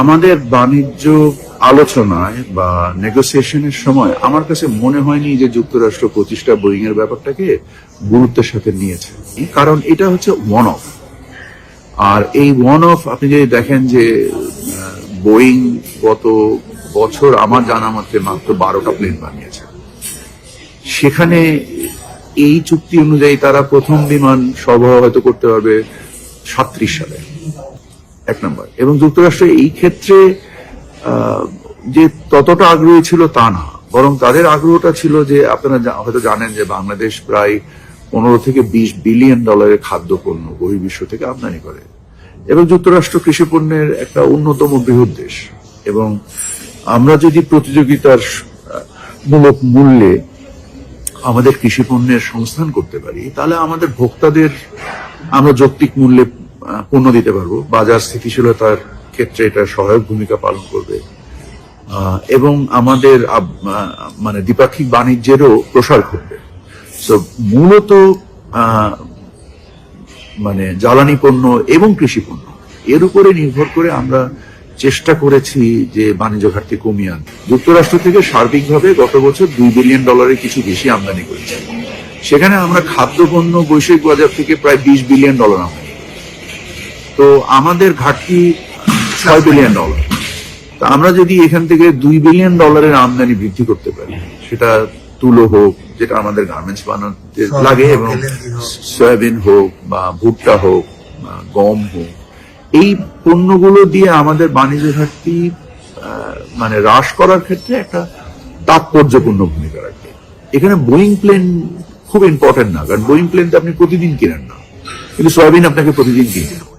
আমাদের বাণিজ্য আলোচনায় বা নেগোসিয়েশনের সময় আমার কাছে মনে হয়নি যে যুক্তরাষ্ট্র প্রতিষ্ঠা বোয়িং এর ব্যাপারটাকে গুরুত্বের সাথে নিয়েছে। কারণ এটা হচ্ছে ওয়ান অফ আর এই ওয়ান অফ আপনি যদি দেখেন যে বোয়িং গত বছর আমার জানা মতে মাত্র বারোটা প্লেন বানিয়েছে। সেখানে এই চুক্তি অনুযায়ী তারা প্রথম বিমান সরবরাহ হয়তো করতে পারবে সাত্রিশ সালে। এক নম্বর। এবং যুক্তরাষ্ট্র এই ক্ষেত্রে যে ততটা আগ্রহী ছিল তা না। বরং তাদের আগ্রহটা ছিল যে, আপনারা হয়তো জানেন যে, বাংলাদেশ প্রায় পনেরো থেকে বিশ বিলিয়ন ডলারের খাদ্যপণ্য বহির্বিশ্ব থেকে আমদানি করে। এবং যুক্তরাষ্ট্র কৃষি পণ্যের একটা অন্যতম বৃহৎ দেশ। এবং আমরা যদি প্রতিযোগিতার মূলক মূল্যে আমাদের কৃষি পণ্যের সংস্থান করতে পারি, তাহলে আমাদের ভোক্তাদের আমরা যৌক্তিক মূল্যে পণ্য দিতে পারব। বাজার স্থিতিশীলতার ক্ষেত্রে এটা সহায়ক ভূমিকা পালন করবে। এবং আমাদের মানে দ্বিপাক্ষিক বাণিজ্যেরও প্রসার ঘটবে। তো মূলত মানে জ্বালানি পণ্য এবং কৃষি পণ্য, এর উপরে নির্ভর করে আমরা চেষ্টা করেছি যে বাণিজ্য ঘাটতি কমিয়ে আনতে। যুক্তরাষ্ট্র থেকে সার্বিকভাবে গত বছর দুই বিলিয়ন ডলারের কিছু বেশি আমদানি করেছে। সেখানে আমরা খাদ্যপণ্য বৈশ্বিক বাজার থেকে প্রায় বিশ বিলিয়ন ডলার আমদানি। তো আমাদের ঘাটতি ছয় বিলিয়ন ডলার তা আমরা যদি এখান থেকে দুই বিলিয়ন ডলারের আমদানি বৃদ্ধি করতে পারি সেটা তুলো হোক যেটা আমাদের গার্মেন্টস বানাতে লাগে এবং সয়াবিন হোক বা ভুট্টা হোক বা গম হোক এই পণ্যগুলো দিয়ে আমাদের বাণিজ্য ঘাটতি মানে হ্রাস করার ক্ষেত্রে একটা তাৎপর্যপূর্ণ ভূমিকা রাখবে এখানে বোয়িং প্লেন খুব ইম্পর্টেন্ট না কারণ বোয়িং প্লেন তো আপনি প্রতিদিন কিনেন না। কিন্তু সয়াবিন আপনাকে প্রতিদিন কিনতে হবে।